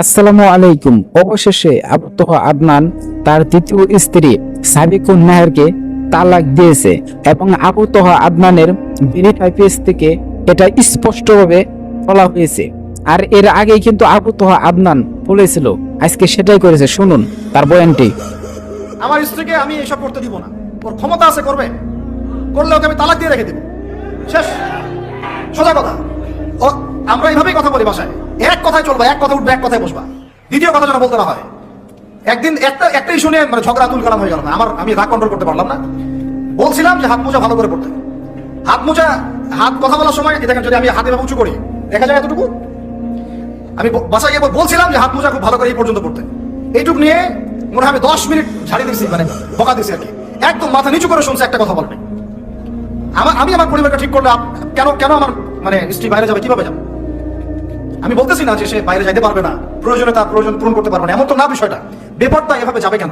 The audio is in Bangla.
আসসালামু আলাইকুম। অবশেষে আবতহ আদনান, তার দ্বিতীয় স্ত্রী সাবিকুন নাহারকে তালাক দিয়েছে এবং আবতহ আদনানের ভেরিফাই পেজ থেকে এটা স্পষ্টভাবে বলা হয়েছে। আর এর আগে কিন্তু আবতহ আদনান বলেছিল, আজকে সেটাই করেছে। শুনুন তার বয়ানটি। আমার স্ত্রীকে আমি এসব করতে দিব না। ওর ক্ষমতা আছে, করবে। করলে ওকে আমি তালাক দিয়ে রেখে দেব। শেষ। সোজা কথা। ও, আমরা এইভাবেই কথা বলি এক কথায় চলবা, এক কথা উঠবে, এক কথায় বসবা। দ্বিতীয় কথা যেন বলতে না হয়, একদিন একটা একটা ইস্যু নিয়ে মানে ঝগড়া তুল কালাম হয়ে গেল আমার, আমি রাগ কন্ট্রোল করতে পারলাম না। বলছিলাম যে হাত মোজা ভালো করে পড়তে। হাত মোজা, হাত কথা বলার সময় দেখেন যদি আমি হাতে উঁচু করি, দেখা যায় এতটুকু? আমি ব- বাসায় গিয়ে বলছিলাম যে হাত মোজা খুব ভালো করে এই পর্যন্ত পড়তে। এইটুকু নিয়ে মনে হয় আমি দশ মিনিট ছাড়িয়ে দিচ্ছি মানে বকা দিচ্ছি আর কি। একদম মাথা নিচু করে শুনছে একটা কথা বলবে। আমার আমি আমার পরিবারটা ঠিক করলে কেন কেন আমার মানে স্ত্রী বাইরে যাবে, কীভাবে যাবে? আমি বলতেছি না যে সে বাইরে যাইতে পারবে না। প্রয়োজনে তার প্রয়োজন পূরণ করতে পারবে না। এমন তো না বিষয়টা। বেপরটা এভাবে যাবে কেন?